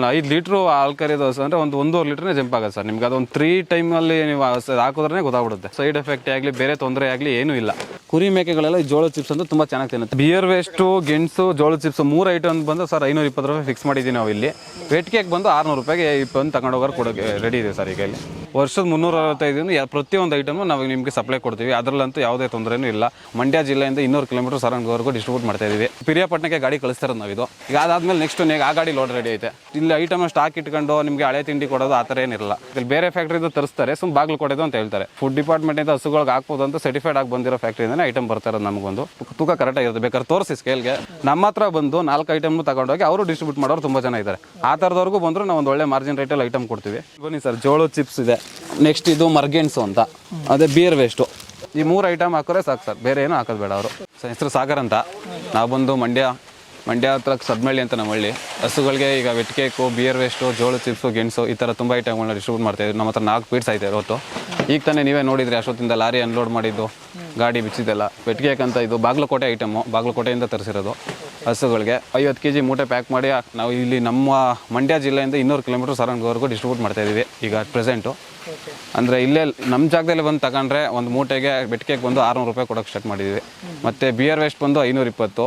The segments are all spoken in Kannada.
ಹೇಳಿದ್ನಲ್ಲ ಐದು ಲೀಟ್ರು ಹಾಲು ಕರಿಯೋದು ಹಸು ಅಂದರೆ ಒಂದು ಒಂದೂವರೆ ಲೀಟ್ರೇ ಜಂಪ್ ಆಗುತ್ತೆ ಸರ್. ನಿಮ್ಗೆ ಅದೊಂದು ತ್ರೀ ಟೈಮಲ್ಲಿ ನೀವು ಹಾಕೋದ್ರೆ ಗೊತ್ತಾಗ್ಬಿಡುತ್ತೆ. ಸೈಡ್ ಎಫೆಕ್ಟ್ ಆಗಲಿ, ಬೇರೆ ತೊಂದರೆ ಆಗಲಿ ಏನೂ ಇಲ್ಲ. ಕುರಿ ಮೇಕೆಗಳೆಲ್ಲ ಈ ಜೋಳದ ಚಿಪ್ಸ್ ಅಂತ ತುಂಬ ಚೆನ್ನಾಗಿ ತಿನ್ನುತ್ತೆ. ಬಿಯರ್ ವೇಸ್ಟು ಗೆಣಸು, ಜೋಳದ ಚಿಪ್ಸ್ ಮೂರು ಐಟಮ್ ಬಂದು ಸರ್ ಐನೂರ ಇಪ್ಪತ್ತು ರೂಪಾಯಿ ಫಿಕ್ಸ್ ಮಾಡಿದ್ದೀವಿ ನಾವು ಇಲ್ಲಿ. ವೆಟ್ ಬಂದು ಆರುನೂರು ರೂಪಾಯಿಗೆ ಇಪ್ಪತ್ತು ತಗೊಂಡು ಹೋಗೋರು ಕೊಡೋಕೆ ರೆಡಿ ಇದೆ ಸರ್ ಈಗ ಇಲ್ಲಿ. ವರ್ಷದ ಮುನ್ನೂರ ಅರವತ್ತೈದು ಪ್ರತಿಯೊಂದು ಐಟಮು ನಾವು ನಿಮಗೆ ಸಪ್ಲೈ ಕೊಡ್ತೀವಿ. ಅದರಲ್ಲಂತೂ ಯಾವುದೇ ತೊಂದರೆನೂ ಇಲ್ಲ. ಮಂಡ್ಯ ಜಿಲ್ಲೆಯಿಂದ ಇನ್ನೂರು ಕಿಲೋಮೀಟರ್ ಸರಂಗವರೆಗೂ ಡಿಸ್ಟ್ರಿಬ್ಯೂಟ್ ಮಾಡ್ತಾ ಇದ್ದೀವಿ ಪಿರಿಯಾಪಟ್ಟಣಕ್ಕೆ ಗಾಡಿ ಕಳಿಸ್ತಾರೆ ನಾವು ಇದು ಈಗ ಅದಾದ್ಮೇಲೆ ನೆಕ್ಸ್ಟ್ ಆ ಗಾಡಿ ಲೋಡ್ ರೆಡಿ ಐತೆ. ಇಲ್ಲಿ ಐಟಮ್ ಸ್ಟಾಕ್ ಇಟ್ಕೊಂಡು ನಿಮಗೆ ಹಳೆ ತಿಂಡಿ ಕೊಡೋದು ಆ ಥರ ಏನಿರಲ್ಲ ಇಲ್ಲಿ ಬೇರೆ ಫ್ಯಾಕ್ಟ್ರಿದು ತರಿಸ್ತಾರೆ ಸುಮ್ ಬಾಗಿಲು ಕೊಡೋದು ಅಂತ ಹೇಳ್ತಾರೆ. ಫುಡ್ ಡಿಪಾರ್ಟ್ಮೆಂಟಿಂದ ಹಸುಗಳಿಗೆ ಹಾಕ್ಬೋದು ಅಂತ ಸರ್ಟಿಫೈಡ್ ಆಗಿ ಬಂದಿರೋ ಫ್ಯಾಕ್ಟ್ರಿಯಿಂದ ಐಟಮ್ ಬರ್ತಾರೆ ನಮಗೊಂದು. ತೂಕ ಕರೆಕ್ಟ್ ಆಗಿರುತ್ತೆ ಬೇಕಾದ್ರೆ ತೋರಿಸಿ ಸ್ಕೇಲ್ಗೆ ನಮ್ಮ ಹತ್ರ ಬಂದು ನಾಲ್ಕು ಐಟಮ್ ತಗೊಂಡೋಗಿ ಅವರು ಡಿಸ್ಟ್ರಿಬ್ಯೂಟ್ ಮಾಡೋರು ತುಂಬ ಜನ ಇದ್ದಾರೆ. ಆ ಥರದವ್ರಿಗೂ ಬಂದರೂ ನಾವು ಒಂದು ಒಳ್ಳೆ ಮಾರ್ಜಿನ್ ರೇಟಲ್ಲಿ ಐಟಮ್ ಕೊಡ್ತೀವಿ. ಬನ್ನಿ ಸರ್, ಜೋಳದ ಚಿಪ್ಸ್ ಇದೆ. ನೆಕ್ಸ್ಟ್ ಇದು ಮರ್ಗೆನ್ಸು ಅಂತ. ಅದೇ ಬಿಯರ್ ವೇಸ್ಟು ಈ ಮೂರು ಐಟಮ್ ಹಾಕೋರೆ ಸಾಕು ಸರ್. ಬೇರೆ ಏನೂ ಹಾಕೋದು ಬೇಡ ಅವರು. ಸರ್, ಹೆಸರು ಸಾಗರ್ ಅಂತ. ನಾವು ಬಂದು ಮಂಡ್ಯ ಮಂಡ್ಯ ಹತ್ರ ಸದ್ಮಳ್ಳಿ ಅಂತ ನಮ್ಮ ಹಳ್ಳಿ. ಹಸುಗಳಿಗೆ ಈಗ ವೆಟ್ ಬಿಯರ್ ವೇಸ್ಟು ಜೋಳ ಚಿಪ್ಸು ಗೆಣಸು ಈ ಥರ ತುಂಬ ಐಟಮ್ಗಳನ್ನ ಡಿಸ್ಟ್ರಿಬ್ಯೂಟ್ ಮಾಡ್ತಾ ಇದ್ದೀವಿ ನಮ್ಮ ಹತ್ರ ನಾಲ್ಕು ಪೀಟ್ಸ್ ಆಯ್ತು ಇವತ್ತು ಈಗ ತಾನೇ ನೀವೇ ನೋಡಿದ್ರಿ ಅಷ್ಟೊತ್ತಿಂದ ಲಾರಿ ಅನ್ಲೋಡ್ ಮಾಡಿದ್ದು, ಗಾಡಿ ಬಿಚ್ಚಿದ್ದೆಲ್ಲ. ವೆಟ್ ಅಂತ ಇದು ಬಾಗಲಕೋಟೆ ಐಟಮು ಬಾಗಲಕೋಟೆಯಿಂದ ತರಿಸಿರೋದು ಹಸುಗಳಿಗೆ. ಐವತ್ತು ಕೆ ಜಿ ಮೂಟೆ ಪ್ಯಾಕ್ ಮಾಡಿ, ನಾವು ಇಲ್ಲಿ ನಮ್ಮ ಮಂಡ್ಯ ಜಿಲ್ಲೆಯಿಂದ ಇನ್ನೂರು ಕಿಲೋಮೀಟರ್ ಸರೌಂಡ್ವರೆಗೂ ಡಿಸ್ಟ್ರಿಬ್ಯೂಟ್ ಮಾಡ್ತಾ ಇದ್ದೀವಿ ಈಗ ಪ್ರೆಸೆಂಟು ಅಂದರೆ ಇಲ್ಲೇ ನಮ್ಮ ಜಾಗದಲ್ಲಿ ಬಂದು ತಗೊಂಡ್ರೆ ಒಂದು ಮೂಟೆಗೆ ಬೆಟ್ಕೇಗೆ ಬಂದು ಆರುನೂರು ರೂಪಾಯಿ ಕೊಡೋಕ್ಕೆ ಸ್ಟಾರ್ಟ್ ಮಾಡಿದ್ದೀವಿ. ಮತ್ತು ಬಿಯರ್ ವೇಸ್ಟ್ ಬಂದು ಐನೂರ ಇಪ್ಪತ್ತು.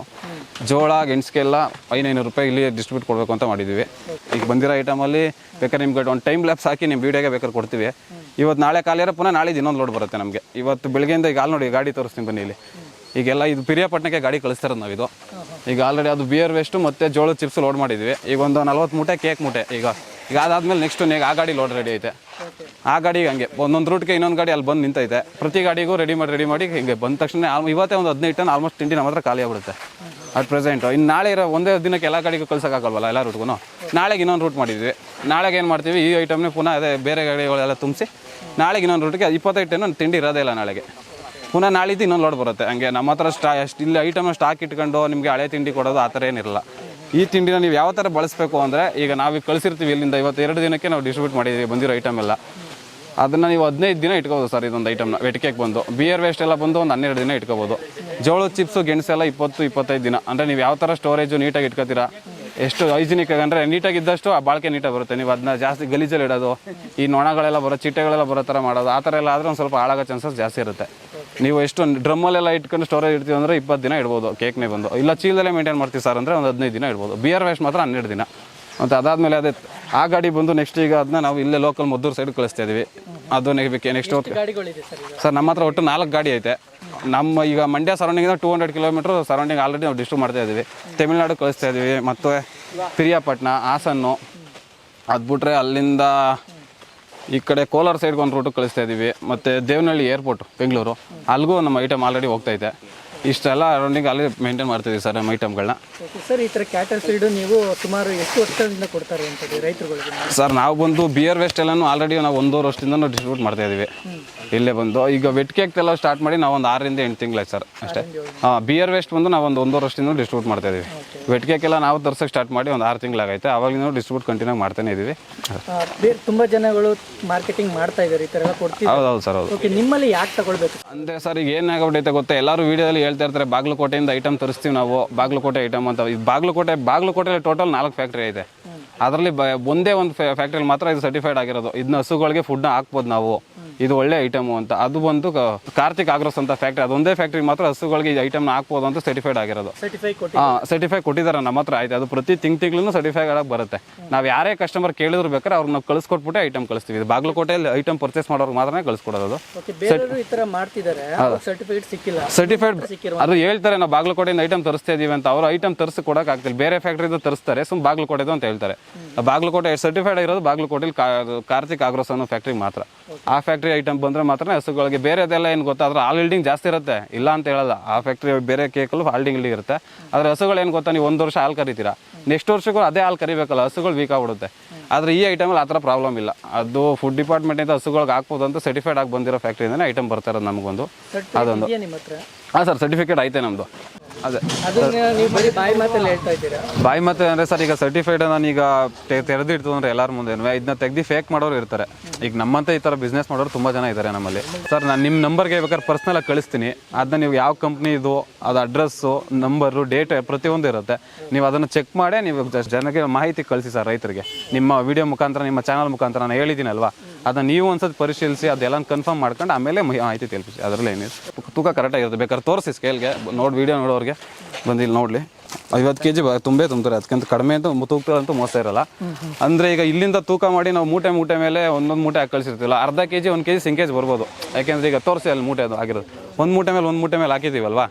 ಜೋಳ, ಗೆಣಸಿಗೆಲ್ಲ ಐನೈನೂರು ರೂಪಾಯಿ ಇಲ್ಲಿ ಡಿಸ್ಟ್ರಿಬ್ಯೂಟ್ ಕೊಡಬೇಕು ಅಂತ ಮಾಡಿದ್ದೀವಿ ಈಗ ಬಂದಿರೋ ಐಟಮಲ್ಲಿ ಬೇಕಾದ್ರೆ ನಿಮ್ಗೆ ಒಂದು ಟೈಮ್ ಲ್ಯಾಪ್ಸ್ ಹಾಕಿ ನಿಮ್ಮ ವೀಡಿಯೋಗೆ ಬೇಕಾದ್ರೆ ಕೊಡ್ತೀವಿ. ಇವತ್ತು ನಾಳೆ ಖಾಲಿಯರ ಪುನಃ ನಾಳೆ ಇನ್ನೊಂದು ಲೋಡ್ ಬರುತ್ತೆ ನಮಗೆ. ಇವತ್ತು ಬೆಳಗ್ಗೆಯಿಂದ ಈಗ ಹಾಲು ನೋಡಿ ಗಾಡಿ ತೋರಿಸ್ತೀನಿ ಬನ್ನಿ ಇಲ್ಲಿ. ಈಗೆಲ್ಲ ಇದು ಪಿರಿಯಾಪಟ್ಟಣಕ್ಕೆ ಗಾಡಿ ಕಳಿಸ್ತಾರೆ ನಾವು ಇದು ಈಗ ಆಲ್ರೆಡಿ ಅದು ಬಿಯರ್ ವೇಸ್ಟು ಮತ್ತು ಜೋಳದ ಚಿಪ್ಸ್ ಲೋಡ್ ಮಾಡಿದ್ವಿ. ಈಗ ಒಂದು ನಲ್ವತ್ತು ಮೂಟೆ ಕೇಕ್ ಮೂಟೆ ಈಗ. ಈಗ ಅದಾದಮೇಲೆ ನೆಕ್ಸ್ಟ್ ನೀವು ಆ ಗಾಡಿ ಲೋಡ್ ರೆಡಿ ಐತೆ. ಆ ಗಾಡಿ ಹಂಗೆ. ಒಂದೊಂದು ರೂಟ್ಗೆ ಇನ್ನೊಂದು ಗಾಡಿ ಅಲ್ಲಿ ಬಂದು ನಿಂತೈತೆ. ಪ್ರತಿ ಗಾಡಿಗೂ ರೆಡಿ ಮಾಡಿ ರೆಡಿ ಮಾಡಿ ಹಿಂಗೆ ಬಂದ ತಕ್ಷಣ ಇವತ್ತೇ ಒಂದು ಹದಿನೈದು ಟನ್ ಆಲ್ಮೋಸ್ಟ್ ತಿಂಡಿ ನಮ್ಮ ಹತ್ರ ಖಾಲಿ ಆಗ್ಬಿಡುತ್ತೆ. ಅಟ್ ಪ್ರೆಸೆಂಟು ಇನ್ನು ನಾಳೆ ಇರೋ ಒಂದೇ ದಿನಕ್ಕೆ ಎಲ್ಲ ಕಡೆಗೂ ಕಳ್ಸೋಕ್ಕಾಗಲ್ವಲ್ಲ ಎಲ್ಲ ರೂಟ್ಗೂ ನಾಳೆಗೆ ಇನ್ನೊಂದು ರೂಟ್ ಮಾಡಿದ್ವಿ. ನಾಳೆಗೆ ಏನು ಮಾಡ್ತೀವಿ? ಈ ಐಟಮ್ನೇ ಪುನಃ ಅದೇ ಬೇರೆ ಗಾಡಿಗಳೆಲ್ಲ ತುಂಬಿಸಿ ನಾಳೆಗೆ ಇನ್ನೊಂದು ರೂಟ್ಗೆ ಇಪ್ಪತ್ತೈದು ಟನ್ ತಿಂಡಿ ಇರೋದೇ ಇಲ್ಲ ನಾಳೆಗೆ. ಪುನಃ ನಾಳಿದ್ದು ಇನ್ನೊಂದು ಲೋಡ್ ಬರುತ್ತೆ. ಹಂಗೆ ನಮ್ಮ ಹತ್ರ ಸ್ಟಾ ಇಲ್ಲಿ ಐಟಮ್ನ ಸ್ಟಾಕ್ ಇಟ್ಕೊಂಡು ನಿಮಗೆ ಹಳೆ ತಿಂಡಿ ಕೊಡೋದು ಆ ಥರ ಏನಿರಲ್ಲ. ಈ ತಿಂಡಿನ ನೀವು ಯಾವ ಥರ ಬಳಸಬೇಕು ಅಂದರೆ ಈಗ ನಾವು ಕಳಿಸಿರ್ತೀವಿ ಇಲ್ಲಿಂದ ಇವತ್ತು ಎರಡು ದಿನಕ್ಕೆ ನಾವು ಡಿಸ್ಟ್ರಿಬ್ಯೂಟ್ ಮಾಡಿದ್ದೀವಿ, ಬಂದಿರೋ ಐಟಮ್ ಎಲ್ಲ. ಅದನ್ನು ನೀವು ಹದಿನೈದು ದಿನ ಇಟ್ಕೋಬೋದು ಸರ್ ಇದೊಂದು ಐಟಮ್ನ ವೆಟ್ಕೇಕ್ ಬಂದು. ಬಿಯರ್ ವೇಸ್ಟ್ ಎಲ್ಲ ಬಂದು ಒಂದು ಹನ್ನೆರಡು ದಿನ ಇಟ್ಕೋಬೋದು. ಜೋಳದ ಚಿಪ್ಸು ಗೆಣಸೆಲ್ಲ ಇಪ್ಪತ್ತು, ಇಪ್ಪತ್ತೈದು ದಿನ. ಅಂದರೆ ನೀವು ಯಾವ ಥರ ಸ್ಟೋರೇಜು ನೀಟಾಗಿ ಇಟ್ಕೋತೀರಾ? ಎಷ್ಟು ಹೈಜಿನಿಕ್ ಅಂದರೆ ನೀಟಾಗಿ ಇದ್ದಷ್ಟು ಆ ಬಾಳಿಕೆ ನೀಟಾಗಿ ಬರುತ್ತೆ. ನೀವು ಅದನ್ನ ಜಾಸ್ತಿ ಗಲೀಜಲ್ಲಿ ಇಡೋದು, ಈ ನೊಣಗಳೆಲ್ಲ ಬರೋ, ಚಿಟ್ಟೆಗಳೆಲ್ಲ ಬರೋ ಥರ ಮಾಡೋದು, ಆ ಥರ ಎಲ್ಲ ಆದರೆ ಒಂದು ಸ್ವಲ್ಪ ಹಾಳಾಗೋ ಚಾನ್ಸಸ್ ಜಾಸ್ತಿ ಇರುತ್ತೆ. ನೀವು ಎಷ್ಟು ಡ್ರಮ್ಮಲ್ಲೆಲ್ಲ ಇಟ್ಕೊಂಡು ಸ್ಟೋರೇಜ್ ಇಡ್ತೀವಿ ಅಂದರೆ ಇಪ್ಪತ್ತು ದಿನ ಇಡ್ಬೋದು ಕೇಕ್ನೇ ಬಂದು. ಇಲ್ಲ ಚೀಲದಲ್ಲೇ ಮೇಂಟೈನ್ ಮಾಡ್ತೀವಿ ಸರ್ ಅಂದರೆ ಒಂದು ಹದಿನೈದು ದಿನ ಇಡ್ಬೋದು. ಬಿಯರ್ ವೇಸ್ಟ್ ಮಾತ್ರ ಹನ್ನೆರಡು ದಿನ. ಮತ್ತು ಅದಾದಮೇಲೆ ಅದೇ ಆ ಗಾಡಿ ಬಂದು ನೆಕ್ಸ್ಟ್ ಈಗ ಅದನ್ನ ನಾವು ಇಲ್ಲೇ ಲೋಕಲ್ ಮದ್ದೂರು ಸೈಡ್ ಕಳಿಸ್ತಾ ಇದೀವಿ. ಅದು ನೆಕ್ಸ್ಟ್ ನೆಕ್ಸ್ಟ್ ಸರ್ ನಮ್ಮ ಹತ್ರ ಒಟ್ಟು ನಾಲ್ಕು ಗಾಡಿ ಐತೆ. ನಮ್ಮ ಈಗ Mandya surrounding two hundred kilometre surrounding already ನಾವು ಡಿಸ್ಟ್ರಿಬ್ಯೂಟ್ ಮಾಡ್ತಾ ಇದ್ದೀವಿ ತಮಿಳ್ನಾಡು ಕಳಿಸ್ತಾ ಇದ್ದೀವಿ ಮತ್ತು ಪಿರಿಯಾಪಟ್ಟಣ ಹಾಸನ್ನು ಅದು ಬಿಟ್ರೆ ಅಲ್ಲಿಂದ ಈ ಕಡೆ ಕೋಲಾರ ಸೈಡ್ಗೆ ಒಂದು ರೂಟು ಕಳಿಸ್ತಾ ಇದ್ದೀವಿ ಮತ್ತು ದೇವನಹಳ್ಳಿ ಏರ್ಪೋರ್ಟ್ ಬೆಂಗಳೂರು ಅಲ್ಲಿಗೂ ನಮ್ಮ ಐಟಮ್ ಆಲ್ರೆಡಿ ಹೋಗ್ತೈತೆ ಇಷ್ಟೆಲ್ಲ ಅರೌಂಡಿಂಗ್ ಅಲ್ಲಿ ಮೇಂಟೈನ್ ಮಾಡ್ತಿದ್ದೀವಿ ಸರ್ ನಮ್ಮ ಐಟಮ್ಗಳನ್ನ ಓಕೆ ಸರ್ ಈ ಥರ ಕ್ಯಾಟರ್ ಫೀಲ್ಡು ನೀವು ಸುಮಾರು ಎಷ್ಟು ವರ್ಷದಿಂದ ಕೊಡ್ತಾರೆ ಅಂತದ್ದು ರೈತರುಗಳಿಗೆ? ಸರ್ ನಾವು ಬಂದು ಬಿಯರ್ ವೇಸ್ಟ್ ಎಲ್ಲನೂ ಆಲ್ರೆಡಿ ನಾವು ಒಂದೂವರೆ ವರ್ಷದಿಂದ ಡಿಸ್ಟ್ರಿಬ್ಯೂಟ್ ಮಾಡ್ತಾ ಇದೀವಿ. ಇಲ್ಲೇ ಬಂದು ಈಗ ವೆಟ್ ಎಲ್ಲ ಸ್ಟಾರ್ಟ್ ಮಾಡಿ ನಾವು ಒಂದು ಆರರಿಂದ ಎಂಟು ತಿಂಗಳಾಯ್ತು ಸರ್ ಅಷ್ಟೇ. ಹಾಂ ಬಿಯರ್ ವೇಸ್ಟ್ ಬಂದು ನಾವು ಒಂದು ಒಂದೂವರೆ ವರ್ಷದಿಂದ ಡಿಸ್ಟ್ರಿಬ್ಯೂಟ್ ಮಾಡ್ತಾ ಇದೀವಿ. ವೆಟ್ ಕೇಕ್ ಎಲ್ಲ ನಾವು ತರ್ಸಕ್ಕೆ ಸ್ಟಾರ್ಟ್ ಮಾಡಿ ಒಂದು ಆರು ತಿಂಗಳಾಗೈತೆ ಅವಾಗಿಂದ ಡಿಸ್ಟ್ರಿಬ್ಯೂಟ್ ಕಂಟಿನ್ಯೂ ಮಾಡ್ತಾನೆ ಇದೀವಿ. ತುಂಬ ಜನಗಳು ಮಾರ್ಕೆಟಿಂಗ್ ಮಾಡ್ತಾ ಇದ್ದಾರೆ ಈ ಥರ ಎಲ್ಲ ಕೊಡ್ತೀವಿ ಹೌದು ಹೌದು ಸರ್ ಹೌದು. ಓಕೆ ನಿಮ್ಮಲ್ಲಿ ಯಾಕೆ ತಗೊಳ್ಬೇಕು? ಅಂದರೆ ಸರ್ ಈಗ ಏನಾಗ್ಬಿಟ್ಟೈತೆ ಗೊತ್ತಾ? ಎಲ್ಲರೂ ವೀಡಿಯೋದಲ್ಲಿ ಹೇಳ್ತಾ ಇರ್ತಾರೆ ಬಾಗಲಕೋಟೆಯಿಂದ ಐಟಮ್ ತರಿಸ್ತೀವಿ ನಾವು ಬಾಗಲಕೋಟೆ ಐಟಮ್ ಅಂತ. ಈ ಬಾಗಲಕೋಟೆ ಬಾಗಲಕೋಟೆ ಟೋಟಲ್ ನಾಲ್ಕು ಫ್ಯಾಕ್ಟ್ರಿ ಇದೆ. ಅದರಲ್ಲಿ ಒಂದೇ ಒಂದು ಫ್ಯಾಕ್ಟ್ರಿಲಿ ಮಾತ್ರ ಇದು ಸರ್ಟಿಫೈಡ್ ಆಗಿರೋದು. ಇದನ್ನ ಹಸುಗಳಿಗೆ ಫುಡ್ನ ಹಾಕ್ಬೋದು ನಾವು. ಇದು ಒಳ್ಳೆ ಐಟಮು ಅಂತ. ಅದು ಬಂದು ಕಾರ್ತಿಕ್ ಆಗ್ರೋಸ್ ಅಂತ ಫ್ಯಾಕ್ಟ್ರಿ ಅದೊಂದೇ ಫ್ಯಾಕ್ಟ್ರಿ ಮಾತ್ರ ಹಸುಗಳಿಗೆ ಈ ಐಟಮ್ನ ಹಾಕ್ಬೋದು ಅಂತ ಸರ್ಟಿಫೈಡ್ ಆಗಿರೋದು. ಸರ್ಟಿಫೈ ಕೊಟ್ಟು ಹಾಂ ಸರ್ಟಿಫೈ ಕೊಟ್ಟಿದ್ದಾರೆ ನಮ್ಮ ಹತ್ರ ಆಯ್ತು. ಅದು ಪ್ರತಿ ತಿಂಗ್ ತಿಂಗಳು ಸರ್ಟಿಫೈ ಆಗಕ್ಕೆ ಬರುತ್ತೆ. ನಾವು ಯಾರೇ ಕಸ್ಟಮರ್ ಕೇಳಿದ್ರು ಬೇಕಾದ್ರೆ ಅವ್ರನ್ನ ನಾವು ಕಳಿಸ್ಕೊಟ್ಬಿಟ್ಟೆ ಐಟಮ್ ಕಳಿಸ್ತೀವಿ. ಇದು ಬಾಗಲಕೋಟೆಯಲ್ಲಿ ಐಟಮ್ ಪರ್ಚೇಸ್ ಮಾಡೋರ್ಗೆ ಮಾತ್ರ ಕಳಿಸ್ಕೊಡೋದು ಸರ್ಟಿಫೈಡ್ ಅದು ಹೇಳ್ತಾರೆ ನಾವು ಬಾಗಲಕೋಟೆಯಿಂದ ಐಟಮ್ ತರಿಸ್ತಾ ಇದೀವಿ ಅಂತ. ಅವರು ಐಟಮ್ ತರಿಸಿ ಕೊಡಕ್ ಆಗ್ತಿಲ್ಲ. ಬೇರೆ ಫ್ಯಾಕ್ಟ್ರಿದು ತರಿಸ್ತಾರೆ ಸುಮ್ ಬಾಗಲಕೋಟೆದು ಅಂತ ಹೇಳ್ತಾರೆ. ಬಾಗಲಕೋಟೆ ಸರ್ಟಿಫೈಡ್ ಇರೋದು ಬಾಗಲಕೋಟೆಲಿ ಕಾರ್ತಿಕ್ ಆಗ್ರೋಸ್ ಅನ್ನೋ ಫ್ಯಾಕ್ಟ್ರಿ ಮಾತ್ರ. ಆ ಫ್ಯಾಕ್ಟ್ರಿ ಐಟಮ್ ಬಂದ್ರೆ ಮಾತ್ರ ಹಸುಗಳಿಗೆ ಬೇರೆದೆಲ್ಲ ಏನು ಗೊತ್ತಾ? ಆಲ್ ಹಾಲ್ ಹಿಲ್ಡಿಂಗ್ ಜಾಸ್ತಿ ಇರುತ್ತೆ. ಇಲ್ಲ ಅಂತ ಹೇಳಲ್ಲ. ಆ ಫ್ಯಾಕ್ಟ್ರಿ ಬೇರೆ ಕೇಕಲ್ಲೂ ಹಾಲ್ ಹಿಲ್ಡಿಂಗ್ ಇರುತ್ತೆ. ಆದ್ರೆ ಹಸುಗಳು ಏನು ಗೊತ್ತಾ? ನೀವು ಒಂದು ವರ್ಷ ಹಾಲು ಕರಿತೀರಾ. ನೆಕ್ಸ್ಟ್ ವರ್ಷಕ್ಕೂ ಅದೇ ಹಾಲು ಕರಿಬೇಕಲ್ಲ. ಹಸುಗಳು ವೀಕ್ ಆಗ್ಬಿಡುತ್ತೆ. ಆದ್ರೆ ಈ ಐಟಮಲ್ಲಿ ಆ ಥರ ಪ್ರಾಬ್ಲಮ್ ಇಲ್ಲ. ಅದು ಫುಡ್ ಡಿಪಾರ್ಟ್ಮೆಂಟಿಂದ ಹಸುಗಳಿಗೆ ಹಾಕ್ಬೋದು ಅಂತ ಸರ್ಟಿಫೈಡ್ ಆಗಿ ಬಂದಿರೋ ಫ್ಯಾಕ್ಟ್ರಿಯಿಂದನೇ ಐಟಮ್ ಬರ್ತಾರೆ ನಮಗೊಂದು. ಅದೊಂದು. ಹಾಂ ಸರ್ ಸರ್ಟಿಫಿಕೇಟ್ ಐತೆ ನಮ್ಮದು ಅದೇ. ಬಾಯಿ ಮಾತಲ್ಲಿ ಹೇಳ್ತಾ ಇದ್ದೀರಾ? ಬಾಯಿ ಮತ್ತೆ ಅಂದರೆ ಸರ್ ಈಗ ಸರ್ಟಿಫೈಡ್ ನಾನು ಈಗ ತೆರೆದಿಡ್ತು ಅಂದರೆ ಎಲ್ಲರ ಮುಂದೆ ಇದನ್ನ ತೆಗ್ದು ಫೇಕ್ ಮಾಡೋರು ಇರ್ತಾರೆ. ಈಗ ನಮ್ಮಂತ ಈ ಥರ ಬಿಸ್ನೆಸ್ ಮಾಡೋರು ತುಂಬ ಜನ ಇದ್ದಾರೆ ನಮ್ಮಲ್ಲಿ. ಸರ್ ನಾನು ನಿಮ್ಮ ನಂಬರ್ಗೆ ಬೇಕಾದ್ರೆ ಪರ್ಸನಲ್ ಆಗಿ ಕಳಿಸ್ತೀನಿ. ಅದನ್ನ ನೀವು ಯಾವ ಕಂಪ್ನಿ ಇದು ಅದು ಅಡ್ರೆಸ್ಸು ನಂಬರು ಡೇಟ್ ಪ್ರತಿಯೊಂದು ಇರುತ್ತೆ. ನೀವು ಅದನ್ನು ಚೆಕ್ ಮಾಡಿ ನೀವು ಜನಕ್ಕೆ ಮಾಹಿತಿ ಕಳಿಸಿ ಸರ್ ರೈತರಿಗೆ. ನಿಮ್ಮ ವಿಡಿಯೋ ಮುಖಾಂತರ ನಿಮ್ಮ ಚಾನಲ್ ಮುಖಾಂತರ ನಾನು ಹೇಳಿದ್ದೀನಲ್ವಾ? ಅದನ್ನ ನೀವು ಒಂದ್ಸತಿ ಪರಿಶೀಲಿಸಿ ಅದೆಲ್ಲ ಕನ್ಫರ್ಮ್ ಮಾಡ್ಕೊಂಡು ಆಮೇಲೆ ಮಹಿ- ಮಾಹಿತಿ ತಿಳಿಸಿ ಅದರಲ್ಲಿ ಏನಿದೆ. ತೂಕ ಕರೆಕ್ಟಾಗಿರುತ್ತೆ ಬೇಕಾದ್ರೆ ತೋರಿಸಿ ಸ್ಕೇಲ್ಗೆ ನೋಡಿ ವಿಡಿಯೋ ನೋಡೋರಿಗೆ. ಬಂದಿಲ್ಲ ನೋಡಲಿ. ಐವತ್ತು ಕೆ ಜಿ ತುಂಬೇ ತುಂಬ್ತಾರೆ. ಅದಕ್ಕಿಂತ ಕಡಿಮೆ ಅಂತೂ ತೂಕ ಅಂತೂ ಮೋಸ ಇರಲ್ಲ. ಅಂದ್ರೆ ಈಗ ಇಲ್ಲಿಂದ ತೂಕ ಮಾಡಿ ನಾವು ಮೂಟೆ ಮೂಟೆ ಮೇಲೆ ಒಂದೊಂದು ಮೂಟೆ ಹಾಕಿ ಕಳಿಸಿರ್ತೀವಲ್ಲ, ಅರ್ಧ ಕೆ ಜಿ ಒಂದು ಕೆ ಜಿ ಸಿಂಕೇಜ್ ಬರ್ಬೋದು. ಯಾಕೆಂದ್ರೆ ಈಗ ತೋರಿಸಿ ಅಲ್ಲಿ ಮೂಟೆ ಅದು ಆಗಿರೋದು. ಒಂದು ಮೂಟೆ ಮೇಲೆ ಒಂದು ಮೂಟೆ ಮೇಲೆ ಹಾಕಿದ್ದೀವಲ್ವಾ?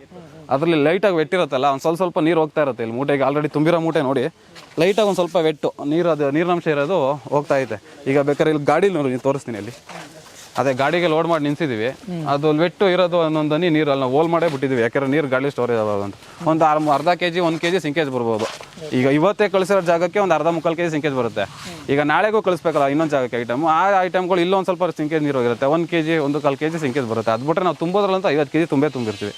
ಅದರಲ್ಲಿ ಲೈಟಾಗಿ ವೆಟ್ಟಿರುತ್ತಲ್ಲ ಒಂದು ಸ್ವಲ್ಪ ಸ್ವಲ್ಪ ನೀರು ಹೋಗ್ತಾ ಇರುತ್ತೆ ಇಲ್ಲಿ ಮೂಟೆಗೆ. ಆಲ್ರೆಡಿ ತುಂಬಿರೋ ಮೂಟೆ ನೋಡಿ. ಲೈಟಾಗಿ ಒಂದು ಸ್ವಲ್ಪ ವೆಟ್ಟು ನೀರು ಅದು ನೀರಿನಂಶ ಇರೋದು ಹೋಗ್ತಾ ಐತೆ. ಈಗ ಬೇಕಾದ್ರೆ ಇಲ್ಲಿ ಗಾಡಿ ನೋಡಿ ತೋರಿಸ್ತೀನಿ ಇಲ್ಲಿ ಅದೇ ಗಾಡಿಗೆ ಲೋಡ್ ಮಾಡಿ ನಿಂತಿದ್ದೀವಿ ಅದು ವೆಟ್ಟು ಇರೋದು ಒಂದೊಂದು ನೀರು ಅಲ್ಲಿ ನಾವು ಹೋಲ್ ಮಾಡೇ ಬಿಟ್ಟಿದ್ದೀವಿ ಯಾಕಂದ್ರೆ ನೀರು ಗಾಡಿ ಸ್ಟೋರೇಜ್ ಆಗೋದು ಅಂತ. ಒಂದು ಅರ್ ಅರ್ಧ ಕೆ ಜಿ ಒಂದು ಕೆ ಜಿ ಸಿಂಕೇಜ್ ಬರ್ಬೋದು. ಈಗ ಇವತ್ತೇ ಕಳಿಸಿರೋ ಜಾಗಕ್ಕೆ ಒಂದು ಅರ್ಧ ಮುಕ್ಕಾಲು ಕೆಜಿ ಸಿಂಕೇಜ್ ಬರುತ್ತೆ. ಈಗ ನಾಳೆಗೂ ಕಳಿಸ್ಬೇಕಲ್ಲ ಇನ್ನೊಂದು ಜಾಗಕ್ಕೆ ಐಟಮ್ ಆ ಐಟಮ್ಗಳು ಇಲ್ಲೊಂದು ಸ್ವಲ್ಪ ಸಿಂಕೇಜ್ ನೀರು ಹೋಗಿರುತ್ತೆ. ಒಂದು ಕೆ ಜಿ ಒಂದು ಕಾಲು ಕೆ ಜಿ ಸಿಂಕೇಜ್ ಬರುತ್ತೆ. ಅದು ಬಿಟ್ಟರೆ ನಾವು ತುಂಬೋದ್ರಲ್ಲಂತ ಐವತ್ತು ಕೆ ಜಿ ತುಂಬೇ ತುಂಬಿರ್ತೀವಿ.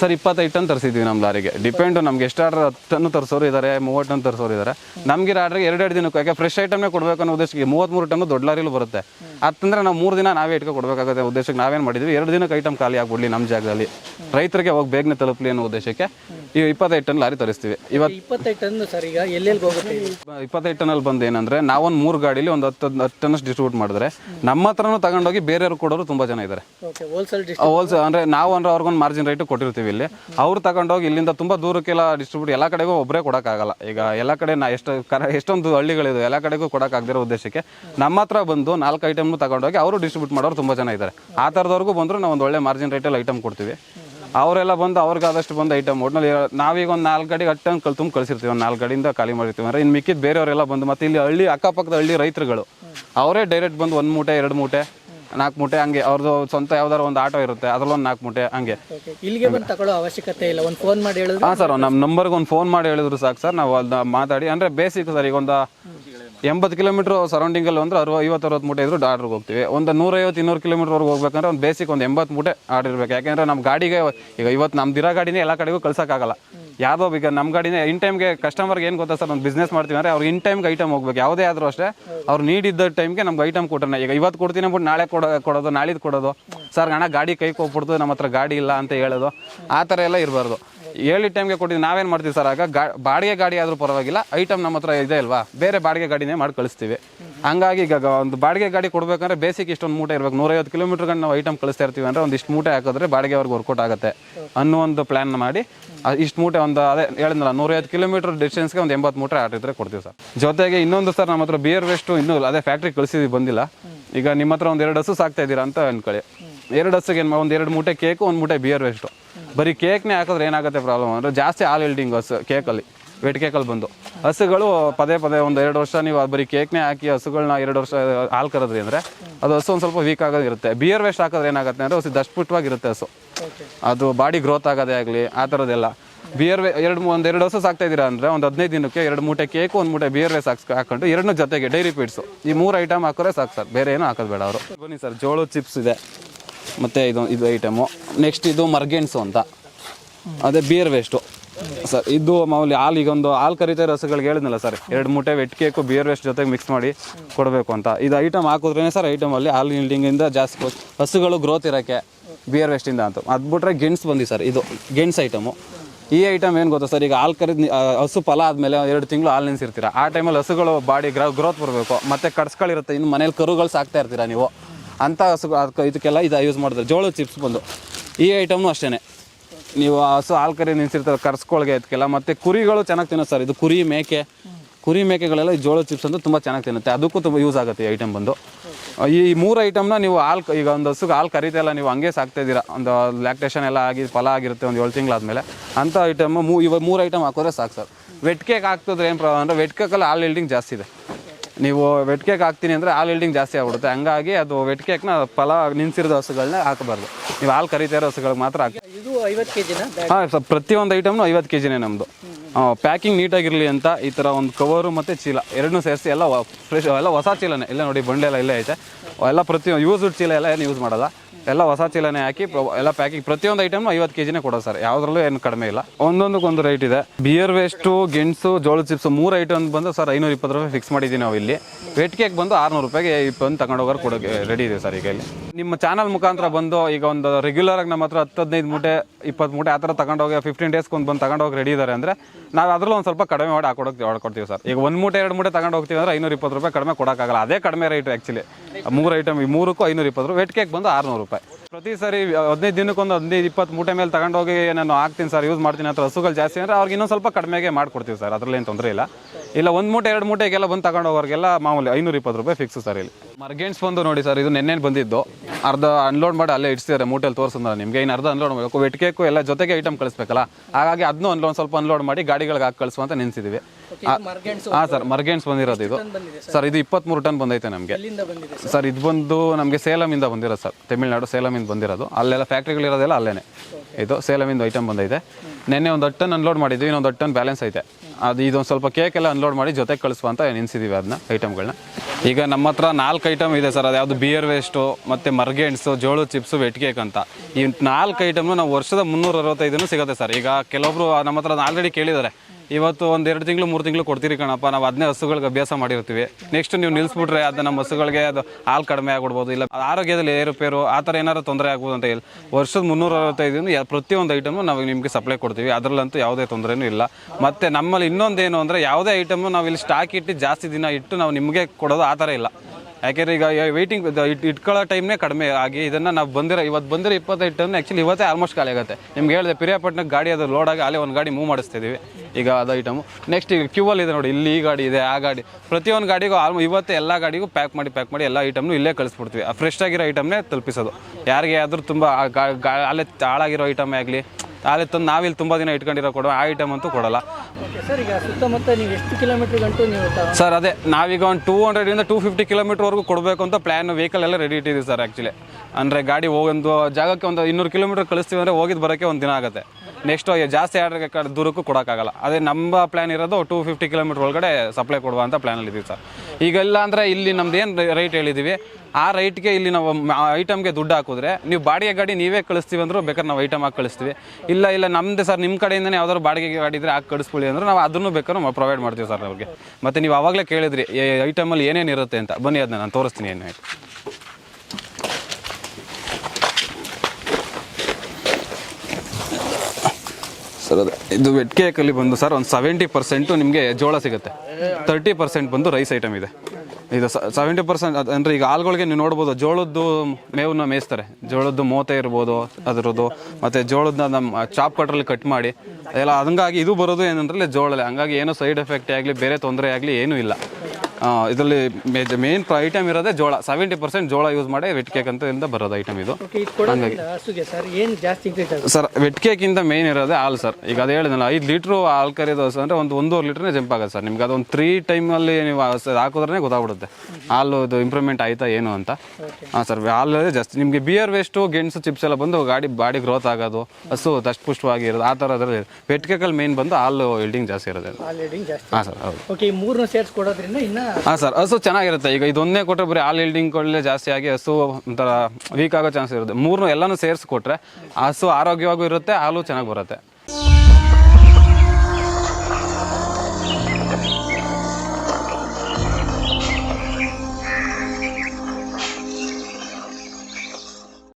ಸರ್ ಇಪ್ಪತ್ತೈದು ಟನ್ ತರಿಸಿದ್ವಿ ನಮ್ಮ ಲಾರಿಗೆ. ಡಿಪೆಂಡ್ ನಮ್ಗೆ ಎಷ್ಟು ಆರ್ಡರ್ ಟನ್ ತರಿಸೋರು ಇದ್ದಾರೆ ಮೂವತ್ತು ಟನ್ ತರಿಸೋರು ಇದ್ದಾರೆ ನಮಗೆ ಆರ್ಡ್ರಿಗೆ ಎರಡೆರಡು ದಿನಕ್ಕೆ ಯಾಕೆ ಫ್ರೆಶ್ ಐಟಮ್ನೇ ಕೊಡಬೇಕು ಅನ್ನೋ ಉದ್ದೇಶಕ್ಕೆ ಮೂವತ್ತ್ಮೂರು ಟನ್ ದೊಡ್ಡ ಲಾರಿಲು ಬರುತ್ತೆ. ಅಂತಂದ್ರೆ ನಾವು ಮೂರು ದಿನ ನಾವೇ ಇಟ್ಕೊ ಕೊಡಬೇಕಾಗುತ್ತೆ ಉದ್ದೇಶಕ್ಕೆ ನಾವೇನು ಮಾಡಿದ್ವಿ. ಎರಡು ದಿನಕ್ಕೆ ಐಟಮ್ ಖಾಲಿ ಆಗ್ಬಿಡ್ಲಿ ನಮ್ಮ ಜಾಗದಲ್ಲಿ. ರೈತರಿಗೆ ಹೋಗಿ ಬೇಗನೆ ತಲುಪಲಿ ಅನ್ನೋ ಉದ್ದೇಶಕ್ಕೆ ಈ ಇಪ್ಪತ್ತೈದು ಟನ್ ಲಾರಿ ತರಿಸ್ತೀವಿ. ಇವತ್ತು ಇಪ್ಪತ್ತೈದು ಟನ್ ಸರ್ ಈಗ ಎಲ್ಲೆಲ್ಲಿ ಹೋಗುತ್ತೆ ಇದು? ಇಪ್ಪತ್ತೈದು ಟನ್ನಲ್ಲಿ ಬಂದು ಏನಂದ್ರೆ ನಾವೊಂದು ಮೂರು ಗಾಡೀಲಿ ಒಂದು ಹತ್ತು ಹತ್ತು ಟನ್ಸ್ ಡಿಸ್ಟ್ರಿಬ್ಯೂಟ್ ಮಾಡಿದ್ರೆ ನಮ್ಮ ಹತ್ರನೂ ತಗೊಂಡೋಗಿ ಬೇರೆಯವ್ರು ಕೊಡೋರು ತುಂಬ ಜನ ಇದ್ದಾರೆ ಓಕೆ ಹೋಲ್ಸೇಲ್ ಡಿಸ್ ಹೋಲ್ಸೇಲ್ ಅಂದ್ರೆ ನಾವು ಅಂದ್ರೆ ಅವ್ರಿಗೊಂದು ಮಾರ್ಜಿನ್ ರೇಟ್ ಕೊಟ್ಟಿರ್ತೀವಿ ಇಲ್ಲಿ. ಅವ್ರು ತಗೊಂಡೋಗಿ ಇಲ್ಲಿಂದ ತುಂಬಾ ದೂರಕ್ಕೆಲ್ಲ ಡಿಸ್ಟ್ರಿಬ್ಯೂಟ್ ಎಲ್ಲ ಕಡೆಗೂ ಒಬ್ಬರೇ ಕೊಡೋಕ್ಕಾಗಲ್ಲ. ಈಗ ಎಲ್ಲ ಕಡೆ ನಾ ಎಷ್ಟು ಕರ ಎಷ್ಟೊಂದು ಹಳ್ಳಿಗಳಿದೆ ಎಲ್ಲ ಕಡೆಗೂ ಕೊಡೋಕ್ಕಾಗದಿರೋ ಉದ್ದೇಶಕ್ಕೆ ನಮ್ಮ ಹತ್ರ ಬಂದು ನಾಲ್ಕು ಐಟಮ್ನು ತಗೊಂಡೋಗಿ ಅವರು ಡಿಸ್ಟ್ರಿಬ್ಯೂಟ್ ಮಾಡೋರು ತುಂಬ ಜನ ಇದ್ದಾರೆ ಆ ಥರದವ್ರಿಗೂ ಬಂದರೂ ನಾವು ಒಂದು ಒಳ್ಳೆ ಮಾರ್ಜಿನ್ ರೇಟಲ್ಲಿ ಐಟಮ್ ಕೊಡ್ತೀವಿ. ಅವರೆಲ್ಲ ಬಂದು ಅವ್ರಿಗೆ ಆದಷ್ಟು ಬಂದು ಐಟಮ್ ಒಟ್ನಲ್ಲಿ ನಾವೀಗ ಒಂದು ನಾಲ್ಕು ಗಡಿಗೆ ಅಟ್ಟಂಗೆ ಕಲ್ ತುಂಬ ಕಳಿಸಿರ್ತೀವಿ. ಒಂದು ನಾಲ್ಕು ಗಡಿಯಿಂದ ಖಾಲಿ ಮಾಡಿರ್ತೀವಿ. ಅಂದ್ರೆ ಇನ್ನು ಮಿಕ್ಕಿದ ಬೇರೆಯವರೆಲ್ಲ ಬಂದು ಮತ್ತೆ ಇಲ್ಲಿ ಹಳ್ಳಿ ಅಕ್ಕಪಕ್ಕದ ಹಳ್ಳಿ ರೈತರುಗಳು ಅವರೇ ಡೈರೆಕ್ಟ್ ಬಂದು ಒಂದು ಮೂಟೆ ಎರಡು ಮೂಟೆ ನಾಲ್ಕು ಮೂಟೆ ಹಂಗೆ. ಅವ್ರದ್ದು ಸ್ವಂತ ಯಾವ್ದಾರ ಒಂದು ಆಟೋ ಇರುತ್ತೆ. ಅದ್ರಲ್ಲೊಂದು ನಾಲ್ಕು ಮೂಟೆ ಹಂಗೆ. ಇಲ್ಲಿಗೆ ಬಂದು ತಗೊಳ್ಳೋ ಅವಶ್ಯಕತೆ ಇಲ್ಲ. ಒಂದು ಫೋನ್ ಮಾಡಿ ಹೇಳಿದ್ರು ಹಾಂ ಸರ್ ನಮ್ಮ ನಂಬರ್ಗೆ ಒಂದು ಫೋನ್ ಮಾಡಿ ಹೇಳಿದ್ರು ಸಾಕು ಸರ್ ನಾವು ಅದನ್ನ ಮಾತಾಡಿ ಅಂದರೆ ಬೇಸಿಕ್ ಸರ್ ಈಗ ಒಂದು ಎಂಬತ್ತು ಕಿಲೋಮೀಟ್ರ್ ಸರೌಂಡಿಂಗಲ್ಲಿ ಅಂದ್ರೆ ಅರವ ಐವತ್ತು, ಅರವತ್ತು ಮೂಟೆ ಇದ್ರು ಆರ್ಡ್ರಿಗೆ ಹೋಗ್ತೀವಿ. ಒಂದು ನೂರೈವತ್ತು, ಇನ್ನೂರು ಕಿಲೋಮೀಟ್ರ್ವರೆಗೆ ಹೋಗ್ಬೇಕಂದ್ರೆ ಒಂದು ಬೇಸಿಕ್ ಒಂದು ಎಂಬತ್ತು ಮೂಟೆ ಆರ್ಡರ್ ಇರಬೇಕು ಯಾಕೆಂದ್ರೆ ನಮ್ಮ ಗಾಡಿಗೆ ಈಗ ಇವತ್ತು ನಮ್ಮ ದಿರ ಗಾಡಿನೇ ಎಲ್ಲ ಕಡೆಗೂ ಕಳ್ಸೋಕ್ಕಾಗಲ್ಲ. ಯಾವುದೋ ಈಗ ನಮ್ಮ ಗಾಡಿನೇ ಇನ್ ಟೈಮ್ಗೆ ಕಸ್ಟಮರ್ಗೆ ಏನು ಗೊತ್ತಾ ಸರ್, ಒಂದು ಬಿಸ್ನೆಸ್ ಮಾಡ್ತೀವಿ ಅಂದರೆ ಅವ್ರು ಇನ್ ಟೈಮ್ಗೆ ಐಟಮ್ ಹೋಗ್ಬೇಕು. ಯಾವುದೇ ಆದರೂ ಅಷ್ಟೇ ಅವ್ರು ನೀಡಿದ್ದ ಟೈಮ್ಗೆ ನಮ್ಗೆ ಐಟಮ್ ಕೊಟ್ಟರೆ ಈಗ ಇವತ್ತು ಕೊಡ್ತೀನಿ ಅಂದ್ಬಿಟ್ಟು ನಾಳೆ ಕೊಡ ಕೊಡೋದು, ನಾಳಿದ್ದು ಕೊಡೋದು. ಸರ್, ಅಣ್ಣ ಗಾಡಿ ಕೈ ಹೋಗ್ಬಿಡ್ತು ನಮ್ಮ ಹತ್ರ ಗಾಡಿ ಇಲ್ಲ ಅಂತ ಹೇಳೋದು. ಆ ಥರ ಎಲ್ಲ ಇರಬಾರ್ದು. ಹೇಳಿ ಟೈಮ್ಗೆ ಕೊಟ್ಟಿದ್ದು ನಾವೇನು ಮಾಡ್ತೀವಿ ಸರ್? ಆಗ ಬಾಡಿಗೆ ಗಾಡಿ ಆದರೂ ಪರವಾಗಿಲ್ಲ ಐಟಮ್ ನಮ್ಮ ಹತ್ರ ಇದೆ ಅಲ್ವಾ? ಬೇರೆ ಬಾಡಿಗೆ ಗಾಡಿನೇ ಮಾಡಿ ಕಳಿಸ್ತೀವಿ. ಹಂಗಾಗಿ ಈಗ ಒಂದು ಬಾಡಿಗೆ ಗಾಡಿ ಕೊಡಬೇಕಂದ್ರೆ ಬೇಸಿಕ್ ಇಷ್ಟೊಂದು ಮೂಟೆ ಇರಬೇಕು. ನೂರೈವತ್ತು ಕಿಲೋಮೀಟರ್ ನಾವು ಐಟಮ್ ಕಳಿಸ್ತಾ ಇರ್ತೀವಿ ಅಂದರೆ ಒಂದಿಷ್ಟು ಮೂಟೆ ಹಾಕಿದ್ರೆ ಬಾಡಿಗೆ ಅವ್ರಿಗೆ ವರ್ಕೌಟ್ ಆಗುತ್ತೆ ಅನ್ನೋ ಒಂದು ಪ್ಲ್ಯಾನ್ ಮಾಡಿ ಇಷ್ಟು ಮೂಟೆ ಒಂದು, ಅದೇ ಹೇಳಿದ್ನಲ್ಲ, ನೂರೈವತ್ತು ಕಿಲೋಮೀಟರ್ ಡಿಸ್ಟೆನ್ಸ್ಗೆ ಒಂದು ಎಂಬತ್ತು ಮೂಟೆ ಆಟಿದ್ರೆ ಕೊಡ್ತೀವಿ ಸರ್. ಜೊತೆಗೆ ಇನ್ನೊಂದು ಸರ್, ನಮ್ಮ ಹತ್ರ ಬಿಯರ್ ವೇಸ್ಟು ಇನ್ನೂ ಅದೇ ಫ್ಯಾಕ್ಟ್ರಿ ಕಳಿಸಿದ್ವಿ, ಬಂದಿಲ್ಲ. ಈಗ ನಿಮ್ಮ ಹತ್ರ ಒಂದು ಎರಡು ಹಸು ಸಾಕ್ತಾ ಇದ್ದೀರಾ ಅಂತ ಅನ್ಕೊಳ್ಳಿ. ಎರಡು ಹಸುಗೆ ಒಂದು ಎರಡು ಮೂಟೆ ಕೇಕು ಒಂದು ಮೂಟೆ ಬಿಯರ್ ವೇಸ್ಟು ಬರೀ ಕೇಕ್ನೇ ಹಾಕಿದ್ರೆ ಏನಾಗುತ್ತೆ ಪ್ರಾಬ್ಲಮ್ ಅಂದರೆ ಜಾಸ್ತಿ ಆಲ್ ಇಲ್ಡಿಂಗ್ ಹಸು ಕೇಕಲ್ಲಿ ವೆಟ್ ಕೇಕಲ್ಲಿ ಬಂದು. ಹಸುಗಳು ಪದೇ ಪದೇ ಒಂದು ಎರಡು ವರ್ಷ ನೀವು ಅದು ಬರೀ ಕೇಕ್ನೇ ಹಾಕಿ ಹಸುಗಳನ್ನ ಎರಡು ವರ್ಷ ಹಾಲು ಕರೆದ್ರಿ ಅಂದರೆ ಅದು ಹಸು ಒಂದು ಸ್ವಲ್ಪ ವೀಕ್ ಆಗೋದಿರುತ್ತೆ. ಬಿಯರ್ ವೇಸ್ಟ್ ಹಾಕಿದ್ರೆ ಏನಾಗುತ್ತೆ ಅಂದರೆ ಹಸು ದಷ್ಟಪುಟ್ಟವಾಗಿರುತ್ತೆ ಹಸು. ಅದು ಬಾಡಿ ಗ್ರೋತ್ ಆಗೋದೇ ಆಗಲಿ ಆ ಥರದ್ದೆಲ್ಲ ಬಿಯರ್ ವೇ ಎರಡು ಒಂದು ಎರಡು ಹಸು ಸಾಕ್ತಾ ಇದ್ದೀರಾ ಅಂದರೆ ಒಂದು ಹದಿನೈದು ದಿನಕ್ಕೆ ಎರಡು ಮೂಟೆ ಕೇಕು ಒಂದು ಮೂಟೆ ಬಿಯರ್ ವೇಸ್ ಹಾಕ್ಸ್ ಹಾಕೊಂಡು ಎರಡನ್ನೂ ಜೊತೆಗೆ ಡೈರಿ ಪೀಡ್ಸು ಈ ಮೂರು ಐಟಮ್ ಹಾಕೋರೆ ಸಾಕು ಸರ್ ಬೇರೆ ಏನೂ ಹಾಕೋದು ಬೇಡ ಅವರು. ಬನ್ನಿ ಸರ್ ಜೋಳದ ಚಿಪ್ಸ್ ಇದೆ. ಮತ್ತು ಇದು ಇದು ಐಟಮು ನೆಕ್ಸ್ಟ್ ಇದು ಮರ್ಗೆಣ್ಸು ಅಂತ. ಅದೇ ಬಿಯರ್ ವೇಸ್ಟು ಸರ್ ಇದು ಮಾಮೂಲಿ ಹಾಲು, ಈಗ ಒಂದು ಹಾಲು ಕರಿತಾ ರಸಗಳಿಗೆ ಹೇಳಿದ್ನಲ್ಲ ಸರ್ ಎರಡು ಮೂಟೆ ವೆಟ್ ಕೇಕು ಬಿಯರ್ ವೇಸ್ಟ್ ಜೊತೆಗೆ ಮಿಕ್ಸ್ ಮಾಡಿ ಕೊಡಬೇಕು ಅಂತ. ಇದು ಐಟಮ್ ಹಾಕಿದ್ರೇ ಸರ್ ಐಟಮಲ್ಲಿ ಹಾಲು ಇಲ್ಡಿಂಗಿಂದ ಜಾಸ್ತಿ ಹಸುಗಳು ಗ್ರೋತ್ ಇರೋಕ್ಕೆ ಬಿಯರ್ ವೇಸ್ಟಿಂದ ಅಂತ. ಅದು ಬಿಟ್ರೆ ಗೆಣಸು ಬಂದಿ ಸರ್ ಇದು ಗೆಣಸು ಐಟಮು ಈ ಐಟಮ್ ಏನು ಗೊತ್ತಾ ಸರ್ ಈಗ ಹಾಲು ಕರಿದ ಹಸು ಫಲ ಆದಮೇಲೆ ಎರಡು ತಿಂಗಳು ಹಾಲು ಇರ್ತೀರಾ ಆ ಟೈಮಲ್ಲಿ ಹಸುಗಳು ಬಾಡಿ ಗ್ರೋ ಗ್ರೋತ್ ಬರಬೇಕು. ಮತ್ತು ಕಡ್ಸ್ಗಳಿರುತ್ತೆ, ಇನ್ನು ಮನೇಲಿ ಕರುಗಳು ಸಾಕ್ತಾ ಇರ್ತೀರಾ ನೀವು? ಅಂಥ ಹಸು ಇದಕ್ಕೆಲ್ಲ ಇದು ಯೂಸ್ ಮಾಡಿದ್ರೆ ಜೋಳದ ಚಿಪ್ಸ್ ಬಂದು. ಈ ಐಟಮ್ನು ಅಷ್ಟೇ ನೀವು ಹಸು ಹಾಲು ಕರಿ ನಿಂತಿರ್ತಾರೆ ಕರ್ಸ್ಕೊಳ್ಗೆ ಅದಕ್ಕೆಲ್ಲ ಮತ್ತು ಕುರಿಗಳು ಚೆನ್ನಾಗಿ ತಿನ್ನೋ ಸರ್. ಇದು ಕುರಿ ಮೇಕೆ. ಕುರಿ ಮೇಕೆಗಳೆಲ್ಲ ಈ ಜೋಳದ ಚಿಪ್ಸ್ ಅಂತ ತುಂಬ ಚೆನ್ನಾಗಿ ತಿನ್ನುತ್ತೆ. ಅದಕ್ಕೂ ತುಂಬ ಯೂಸ್ ಆಗುತ್ತೆ ಈ ಐಟಮ್ ಬಂದು. ಈ ಮೂರು ಐಟಮ್ನ ನೀವು ಹಾಲು ಈಗ ಒಂದು ಹಸುಗೆ ಹಾಲು ಕರಿತಾ ಇಲ್ಲ, ನೀವು ಹಂಗೆ ಸಾಕ್ತಾ ಇದ್ದೀರಾ. ಒಂದು ಲ್ಯಾಕ್ಟೇಷನ್ ಎಲ್ಲ ಆಗಿ ಫಲ ಆಗಿರುತ್ತೆ ಒಂದು ಏಳು ತಿಂಗಳಾದ್ಮೇಲೆ ಅಂಥ ಐಟಮ್ ಮೂ ಇವಾಗ ಮೂರು ಐಟಮ್ ಹಾಕೋದ್ರೆ ಸಾಕು ಸರ್. ವೆಟ್ ಕೇಕ್ ಹಾಕ್ತಿದ್ರೆ ಏನು ಪ್ರಾಬ್ಲಮ್ ಅಂದರೆ ವೆಟ್ ಕೇಕಲ್ಲಿ ಹಾಲು ಹಿಲ್ಡಿಂಗ್ ಜಾಸ್ತಿ ಇದೆ. ನೀವು ವೆಟ್ ಕೇಕ್ ಹಾಕ್ತೀನಿ ಅಂದರೆ ಹಾಲು ಇಲ್ಡಿಂಗ್ ಜಾಸ್ತಿ ಆಗ್ಬಿಡುತ್ತೆ. ಹಂಗಾಗಿ ಅದು ವೆಟ್ ಕೇಕ್ನ ಫಲ ನಿನ್ಸಿರೋ ಹಸುಗಳನ್ನ ಹಾಕಬಾರ್ದು. ನೀವು ಹಾಲು ಕರಿತಾ ಇರೋ ಹಸುಗಳಿಗೆ ಮಾತ್ರ ಹಾಕಿ. ಇದು ಐವತ್ತು ಕೆ ಜಿನ ಹಾಂ ಸರ್ ಪ್ರತಿಯೊಂದು ಐಟಮ್ನು ಐವತ್ತು ಕೆ ಜಿನೇ ನಮ್ಮದು ಪ್ಯಾಕಿಂಗ್ ನೀಟಾಗಿರಲಿ ಅಂತ ಈ ಥರ ಒಂದು ಕವರು ಮತ್ತು ಚೀಲ ಎರಡನ್ನೂ ಸೇರಿಸಿ ಎಲ್ಲ ಫ್ರೆಶ್ ಎಲ್ಲ ಹೊಸ ಚೀಲನೇ. ಇಲ್ಲ ನೋಡಿ ಬಂಡೆ ಎಲ್ಲ ಇಲ್ಲೇ ಐತೆ. ಎಲ್ಲ ಪ್ರತಿ ಯೂಸ್ಡ್ ಚೀಲ ಎಲ್ಲ ಏನು ಯೂಸ್ ಮಾಡೋಲ್ಲ. ಎಲ್ಲ ಹೊಸ ಚೀಲನೆ ಹಾಕಿ ಪ್ರ- ಎಲ್ಲ ಪ್ಯಾಕಿಂಗ್ ಪ್ರತಿಯೊಂದು ಐಟಮ್ ಐವತ್ತು ಕೆಜಿನೇ ಕೊಡೋದು ಸರ್. ಯಾವುದ್ರಲ್ಲೂ ಏನು ಕಡಿಮೆ ಇಲ್ಲ. ಒಂದೊಂದಕ್ಕೊಂದು ರೇಟ್ ಇದೆ. ಬಿಯರ್ ವೇಸ್ಟು ಗೆಣಸು ಜೋಳದ ಚಿಪ್ಸ್ ಮೂರು ಐಟಮ್ ಬಂದು ಸರ್ ಐನೂರ ಇಪ್ಪತ್ತು ರೂಪಾಯಿ ಫಿಕ್ಸ್ ಮಾಡಿದ್ದೀವಿ ನಾವು ಇಲ್ಲಿ ವೆಟ್ ಕೇಕ್ ಬಂದು ಆರ್ನೂರು ರೂಪಾಯಿಗೆ ಬಂದು ತಗೊಂಡೋಗೋರು ಕೊಡೋಕೆ ರೆಡಿ ಇದೆ ಸರ್ ಈಗ ಇಲ್ಲಿ. ನಿಮ್ಮ ಚಾನಲ್ ಮುಖಾಂತರ ಬಂದು ಈಗ ಒಂದು ರೆಗ್ಯುಲರ್ ಆಗಿ ನಮ್ಮ ಹತ್ರ ಹತ್ತು ಹದಿನೈದು ಮೂಟೆ, ಇಪ್ಪತ್ತು ಮೂಟೆ ಆ ಥರ ತಗೊಂಡೋಗಿ ಫಿಫ್ಟೀನ್ ಡೇಸ್ಗೆ ಒಂದು ಬಂದು ತಗೊಂಡೋಗಿ ರೆಡಿ ಇದ್ದಾರೆ ಅಂದರೆ ನಾವು ಅದರಲ್ಲೂ ಒಂದು ಸ್ವಲ್ಪ ಕಡಿಮೆ ಮಾಡಿ ಹಾಕೊಡೋಕೆ ಹೊಡ್ಕೊಡ್ತೀವಿ ಸರ್. ಈಗ ಒಂದು ಮೂಟೆ, ಎರಡು ಮೂಟೆ ತಗೊಂಡು ಹೋಗ್ತೀವಿ ಅಂದರೆ ಐನೂರ ಇಪ್ಪತ್ತು ರೂಪಾಯಿ ಕಡಿಮೆ ಕೊಡೋಕ್ಕಾಗಲ್ಲ. ಅದೇ ಕಡಿಮೆ ರೇಟ್ ಆ್ಯಕ್ಚುಲಿ ಮೂರು ಐಟಮ್ ಈ ಮೂರಕ್ಕೂ ಐನೂರು ಇಪ್ಪತ್ತು ರೂಪಾಯಿ. ವೆಟ್ ಕೇಕ್ ಬಂದು ಆರುನೂರು ರೂಪಾಯಿ. ಪ್ರತಿ ಸರಿ ಹದಿನೈದು ದಿನಕ್ಕೊಂದು ಹದಿನೈದು, ಇಪ್ಪತ್ತು ಮೂಟೆ ಮೇಲೆ ತಗೊಂಡೋಗಿ ನಾನು ಹಾಕ್ತೀನಿ ಸರ್ ಯೂಸ್ ಮಾಡ್ತೀನಿ ಅಂತ ಹಸುಗಳು ಜಾಸ್ತಿ ಅಂದರೆ ಅವ್ರಿಗೆ ಇನ್ನೊಂದು ಸ್ವಲ್ಪ ಕಡಿಮೆಗೆ ಮಾಡಿಕೊಡ್ತೀವಿ ಸರ್. ಅದರಲ್ಲೇನು ತೊಂದರೆ ಇಲ್ಲ. ಇಲ್ಲ ಒಂದು ಮೂಟೆ ಎರಡು ಮೂಟೆಗೆಲ್ಲ ಬಂದು ತಗೊಂಡು ಹೋಗೋರಿಗೆಲ್ಲ ಮಾಮೂಲಿ ಐನೂರ ಇಪ್ಪತ್ತು ರೂಪಾಯಿ ಫಿಕ್ಸ್ ಸರ್ ಇಲ್ಲಿ. ಮರ್ಗೆಂಟ್ಸ್ ಬಂದು ನೋಡಿ ಸರ್ ಇದು ನೆನ್ನೆ ಬಂದಿದ್ದು. ಅರ್ಧ ಅನ್ಲೋಡ್ ಮಾಡಿ ಅಲ್ಲೇ ಇಡ್ಸಿದ್ದಾರೆ ಮೂಟೆಲ್ಲಿ ತೋರಿಸಿದ್ರೆ ನಿಮಗೆ. ಇನ್ನು ಅರ್ಧ ಅನ್ಲೋಡ್ ಮಾಡಬೇಕು ವೆಟ್ಕೇಕು ಎಲ್ಲ ಜೊತೆಗೆ ಐಟಮ್ ಕಳಿಸ್ಬೇಕಲ್ಲ. ಹಾಗಾಗಿ ಅದನ್ನೂ ಅನ್ಲೋಡ್ ಸ್ವಲ್ಪ ಅನ್ಲೋಡ್ ಮಾಡಿ ಗಾಡಿಗಳಿಗೆ ಹಾಕಿ ಕಳಿಸುವ ಅಂತ ನೆನೆಸಿದ್ವಿ. ಹಾಂ ಸರ್ ಮರ್ಗೆಂಟ್ಸ್ ಬಂದಿರೋದು ಇದು. ಸರ್? ಇದು ಇಪ್ಪತ್ತ್ಮೂರು ಟನ್ ಬಂದೈತೆ ನಮಗೆ. ಎಲ್ಲಿಂದ ಬಂದಿದೆ ಸರ್? ಇದು ಬಂದು ನಮಗೆ ಸೇಲಮಿಂದ ಬಂದಿರೋದು ಸರ್. ತಮಿಳ್ನಾಡು ಸೇಲಮಿಂದ ಬಂದಿರೋದು. ಅಲ್ಲೆಲ್ಲ ಫ್ಯಾಕ್ಟ್ರಿಗಳಿರೋದೆಲ್ಲ ಅಲ್ಲೇ ಇದು ಸೇಲಮಿಂದ ಐಟಮ್ ಬಂದೈತೆ. ನಿನ್ನೆ ಒಂದು ಹತ್ತು ಟನ್ ಅನ್ಲೋಡ್ ಮಾಡಿದ್ವಿ ಇನ್ನೊಂದು ಹತ್ತು ಟನ್ ಬ್ಯಾಲೆನ್ಸ್ ಐತೆ. ಅದು ಇದೊಂದು ಸ್ವಲ್ಪ ಕೇಕ್ ಎಲ್ಲ ಅನ್ಲೋಡ್ ಮಾಡಿ ಜೊತೆಗೆ ಕಳಿಸುವ ಅಂತ ನಿನ್ಸಿದೀವಿ ಅದನ್ನ ಐಟಮ್ಗಳನ್ನ ಈಗ ನಮ್ಮ ಹತ್ರ ನಾಲ್ಕು ಐಟಮ್ ಇದೆ ಸರ್. ಅದು ಯಾವುದು ಬಿಯರ್ ವೇಸ್ಟು ಮತ್ತು ಮರ್ಗೆಣ್ಸು ಜೋಳದ ಚಿಪ್ಸು ವೆಟ್ ಕೇಕ್ ಅಂತ. ಈ ನಾಲ್ಕು ಐಟಮ್ನು ನಾವು ವರ್ಷದ ಮುನ್ನೂರ ಅರವತ್ತೈದನ್ನು ಸಿಗುತ್ತೆ ಸರ್. ಈಗ ಕೆಲವೊಬ್ರು ನಮ್ಮ ಹತ್ರ ಆಲ್ರೆಡಿ ಕೇಳಿದ್ದಾರೆ ಇವತ್ತು ಒಂದು ಎರಡು ತಿಂಗಳು, ಮೂರು ತಿಂಗಳು ಕೊಡ್ತೀರಿ ಕಣಪ್ಪ. ನಾವು ಅದನ್ನೇ ಹಸುಗಳಿಗೆ ಅಭ್ಯಾಸ ಮಾಡಿರ್ತೀವಿ. ನೆಕ್ಸ್ಟ್ ನೀವು ನಿಲ್ಲಿಸ್ಬಿಟ್ರೆ ಅದು ನಮ್ಮ ಹಸುಗಳಿಗೆ ಅದು ಹಾಲು ಕಡಿಮೆ ಆಗ್ಬಿಡ್ಬೋದು. ಇಲ್ಲ, ಆರೋಗ್ಯದಲ್ಲಿ ಏರುಪೇರು ಆ ಥರ ಏನಾರು ತೊಂದರೆ ಆಗ್ಬೋದು ಅಂತ ಹೇಳಿ. ವರ್ಷದ ಮುನ್ನೂರ ಅರವತ್ತೈದರಿಂದ ಪ್ರತಿಯೊಂದು ಐಟಮು ನಾವು ನಿಮಗೆ ಸಪ್ಲೈ ಕೊಡ್ತೀವಿ. ಅದರಲ್ಲಂತೂ ಯಾವುದೇ ತೊಂದರೆನೂ ಇಲ್ಲ. ಮತ್ತು ನಮ್ಮಲ್ಲಿ ಇನ್ನೊಂದೇನು ಅಂದರೆ ಯಾವುದೇ ಐಟಮು ನಾವು ಇಲ್ಲಿ ಸ್ಟಾಕ್ ಇಟ್ಟು ಜಾಸ್ತಿ ದಿನ ಇಟ್ಟು ನಾವು ನಿಮಗೆ ಕೊಡೋದು ಆ ಥರ ಇಲ್ಲ. ಯಾಕೆಂದ್ರೆ ಈಗ ವೆಯ್ಟಿಂಗ್ ಇಟ್ಕೊಳ್ಳೋ ಟೈಮ್ನೇ ಕಡಿಮೆ ಆಗಿ ಇದನ್ನ ನಾವು ಬಂದಿರೋ ಇವತ್ತು ಬಂದಿರೋ ಇಪ್ಪತ್ತೈದು ಟನ್ ಆ್ಯಕ್ಚುಲಿ ಇವತ್ತೇ ಆಲ್ಮೋಸ್ಟ್ ಖಾಲಿ ಆಗುತ್ತೆ. ನಿಮ್ಗೆ ಹೇಳಿದೆ, ಪಿರಿಯಾಪಟ್ಟಣಕ್ಕೆ ಗಾಡಿ ಅದು ಲೋಡ್ ಆಗಿ ಅಲ್ಲೇ ಒಂದು ಗಾಡಿ ಮೂವ್ ಮಾಡಿಸ್ತಿದ್ದೀವಿ ಈಗ ಅದು ಐಟಮು ನೆಕ್ಸ್ಟ್ ಈಗ ಕ್ಯೂ ಅಲ್ಲಿ ಇದೆ ನೋಡಿ, ಇಲ್ಲಿ ಈ ಗಾಡಿ ಇದೆ, ಆ ಗಾಡಿ. ಪ್ರತಿಯೊಂದು ಗಾಡಿಗೂ ಆಲ್ಮೋ ಇವತ್ತೇ ಎಲ್ಲ ಗಾಡಿಗೂ ಪ್ಯಾಕ್ ಮಾಡಿ ಪ್ಯಾಕ್ ಮಾಡಿ ಎಲ್ಲ ಐಟಮ್ನು ಇಲ್ಲೇ ಕಳಿಸ್ಬಿಡ್ತೀವಿ. ಫ್ರೆಶ್ ಆಗಿರೋ ಐಟಮ್ನೇ ತಲುಪಿಸೋದು. ಯಾರಿಗೆ ಆದರೂ ತುಂಬ ಅಲ್ಲೇ ಹಾಳಾಗಿರೋ ಐಟಮ್ ಆಗಲಿ ಅಲ್ಲೇ ತಂದು ನಾವಿಲ್ಲಿ ತುಂಬ ದಿನ ಇಟ್ಕೊಂಡಿರೋ ಕೊಡೋ ಆ ಐಟಮ್ ಅಂತೂ ಕೊಡಲ್ಲ. ಸರ್ ಈಗ ಸುತ್ತಮುತ್ತ ನೀವು ಎಷ್ಟು ಕಿಲೋಮೀಟರ್ ಗಂಟು ನೀವು ಸರ್ ಅದೇ ನಾವೀಗ ಒಂದು ಟೂ ಹಂಡ್ರೆಡಿಂದ ಟೂ ಫಿಫ್ಟಿ ಕಿಲೋಮೀಟರ್ವರೆಗೂ ಕೊಡಬೇಕು ಅಂತ ಪ್ಲ್ಯಾನ್ ವೆಹಿಕಲ್ ಎಲ್ಲ ರೆಡಿ ಇಟ್ಟಿದ್ದೀವಿ ಸರ್ ಆ್ಯಕ್ಚುಲಿ ಅಂದರೆ ಗಾಡಿ ಹೋಗೊಂದು ಜಾಗಕ್ಕೆ ಒಂದು ಇನ್ನೂರು ಕಿಲೋಮೀಟರ್ ಕಳಿಸ್ತೀವಿ ಅಂದರೆ ಹೋಗಿದ್ದು ಬರೋಕ್ಕೆ ಒಂದು ದಿನ ಆಗುತ್ತೆ. ನೆಕ್ಸ್ಟ್ ಜಾಸ್ತಿ ಆರ್ಡರ್ ದೂರಕ್ಕೂ ಕೊಡೋಕ್ಕಾಗಲ್ಲ. ಅದೇ ನಮ್ಮ ಪ್ಲ್ಯಾನ್ ಇರೋದು ಟೂ ಫಿಫ್ಟಿ ಕಿಲೋಮೀಟರ್ ಒಳಗಡೆ ಸಪ್ಲೈ ಕೊಡುವ ಅಂತ ಪ್ಲ್ಯಾನಲ್ಲಿ ಇದ್ದೀವಿ ಸರ್ ಈಗೆಲ್ಲ ಅಂದರೆ ಇಲ್ಲಿ ನಮ್ದು ಏನು ರೇಟ್ ಹೇಳಿದ್ದೀವಿ? ಆ ರೈಟ್ಗೆ ಇಲ್ಲಿ ನಾವು ಐಟಮ್ಗೆ ದುಡ್ಡು ಹಾಕಿದ್ರೆ ನೀವು ಬಾಡಿಗೆ ಗಾಡಿ ನೀವೇ ಕಳಿಸ್ತೀವಿ ಅಂದ್ರೆ ಬೇಕಾದ್ರೆ ನಾವು ಐಟಮ್ ಹಾಕಿ ಕಳಿಸ್ತೀವಿ. ಇಲ್ಲ ಇಲ್ಲ, ನಮ್ದು ಸರ್ ನಿಮ್ಮ ಕಡೆಯಿಂದನೇ ಯಾವ್ದಾದ್ರು ಬಾಡಿಗೆ ಗಾಡಿ ಇದ್ರೆ ಹಾಕಿ ಕಳಿಸ್ಕೊಳ್ಳಿ ಅಂದ್ರೆ ನಾವು ಅದನ್ನು ನಾವು ಪ್ರೊವೈಡ್ ಮಾಡ್ತೀವಿ ಸರ್ ಅವ್ರಿಗೆ. ಮತ್ತು ನೀವು ಆವಾಗಲೇ ಕೇಳಿದ್ರಿ ಐಟಮಲ್ಲಿ ಏನೇನು ಇರುತ್ತೆ ಅಂತ. ಬನ್ನಿ ಅದನ್ನ ನಾನು ತೋರಿಸ್ತೀನಿ ಏನು ಸರ್, ಅದೇ, ಇದು ವೆಟ್ಕೇಕಲ್ಲಿ ಬಂದು ಸರ್, ಒಂದು ಸೆವೆಂಟಿ ಪರ್ಸೆಂಟು ನಿಮಗೆ ಜೋಳ ಸಿಗುತ್ತೆ. ತರ್ಟಿ ಪರ್ಸೆಂಟ್ ಬಂದು ರೈಸ್ ಐಟಮ್ ಇದೆ. ಇದು ಸೆವೆಂಟಿ ಪರ್ಸೆಂಟ್ ಅಂದರೆ ಈಗ ಹಾಲ್ಗಳಿಗೆ ನೀವು ನೋಡ್ಬೋದು, ಜೋಳದ್ದು ಮೇವನ್ನ ಮೇಯಿಸ್ತಾರೆ. ಜೋಳದ್ದು ಮೋತೆ ಇರ್ಬೋದು, ಅದರದ್ದು ಮತ್ತು ಜೋಳದ ನಮ್ಮ ಚಾಪ್ ಕಟ್ರಲ್ಲಿ ಕಟ್ ಮಾಡಿ. ಎಲ್ಲ ಹಂಗಾಗಿ ಇದು ಬರೋದು ಏನಂದ್ರೆ ಜೋಳಲೆ ಹಂಗಾಗಿ ಏನೋ ಸೈಡ್ ಎಫೆಕ್ಟ್ ಆಗಲಿ, ಬೇರೆ ತೊಂದರೆ ಆಗಲಿ ಏನೂ ಇಲ್ಲ. ಇದರಲ್ಲಿ ಮೇನ್ ಐಟಮ್ ಇರೋದೇ ಜೋಳ. ಸೆವೆಂಟಿ ಪರ್ಸೆಂಟ್ ಜೋಳ ಯೂಸ್ ಮಾಡಿ ವೆಟ್ ಕೇಕ್ ಅಂತ ಇಂದ ಬರೋದು ಐಟಮ್ ಇದು. ಹಂಗಾಗಿ. ಸರ್ ವೆಟ್ ಕೇಕಿಂದ ಮೇನ್ ಇರೋದೇ ಹಾಲು ಸರ್. ಈಗ ಅದು ಹೇಳಿದ್ನಲ್ಲ ಐದು ಲೀಟ್ರು ಹಾಲು ಕರಿಯೋದು ಅಂದರೆ ಒಂದು ಒಂದೂವರೆ ಲೀಟ್ರೇ ಜಂಪ್ ಆಗುತ್ತೆ ಸರ್. ನಿಮ್ಗೆ ಅದೊಂದು ತ್ರೀ ಟೈಮಲ್ಲಿ ನೀವು ಹಾಕೋದ್ರೆ ಗೊತ್ತಾಗ್ಬಿಡುತ್ತೆ. ಹಾಲು ಇದು ಇಂಪ್ರೂವ್ಮೆಂಟ್ ಆಯ್ತಾ ಏನು ಅಂತ. ಹಾಂ ಸರ್ ಹಾಲು ಜಾಸ್ತಿ ನಿಮಗೆ ಬಿಯರ್ ವೇಸ್ಟು ಗೆಣಸು ಚಿಪ್ಸ್ ಎಲ್ಲ ಬಂದು ಗಾಡಿ ಬಾಡಿ ಗ್ರೋತ್ ಆಗೋದು ಹಸು ದಷ್ಟಪುಷ್ಟವಾಗಿ ಇರೋದು ಆ ಥರ ಅದರಲ್ಲಿ ವೆಟ್ ಕೇಕಲ್ಲಿ ಮೇನ್ ಬಂದು ಹಾಲು ಎಲ್ಡಿಂಗ್ ಜಾಸ್ತಿ ಇರೋದು. ಹಾಂ ಸರ್ ಹೌದು. ಓಕೆ ಮೂರನ್ನ ಸೇರಿಸ್ಕೊಡೋದ್ರಿಂದ ಇನ್ನ ಹಾಂ ಸರ್ ಹಸು ಚೆನ್ನಾಗಿರುತ್ತೆ. ಈಗ ಇದೊಂದೇ ಕೊಟ್ಟರೆ ಬರೀ ಹಾಲು ಇಲ್ಡಿಂಗ್ ಕೊಡಲೇ ಜಾಸ್ತಿ ಆಗಿ ಹಸು ಒಂಥರ ವೀಕ್ ಆಗೋ ಚಾನ್ಸ್ ಇರುತ್ತೆ. ಮೂರನ್ನು ಎಲ್ಲನೂ ಸೇರಿಸ್ಕೊಟ್ರೆ ಹಸು ಆರೋಗ್ಯವಾಗೂ ಇರುತ್ತೆ, ಹಾಲು ಚೆನ್ನಾಗಿ ಬರುತ್ತೆ.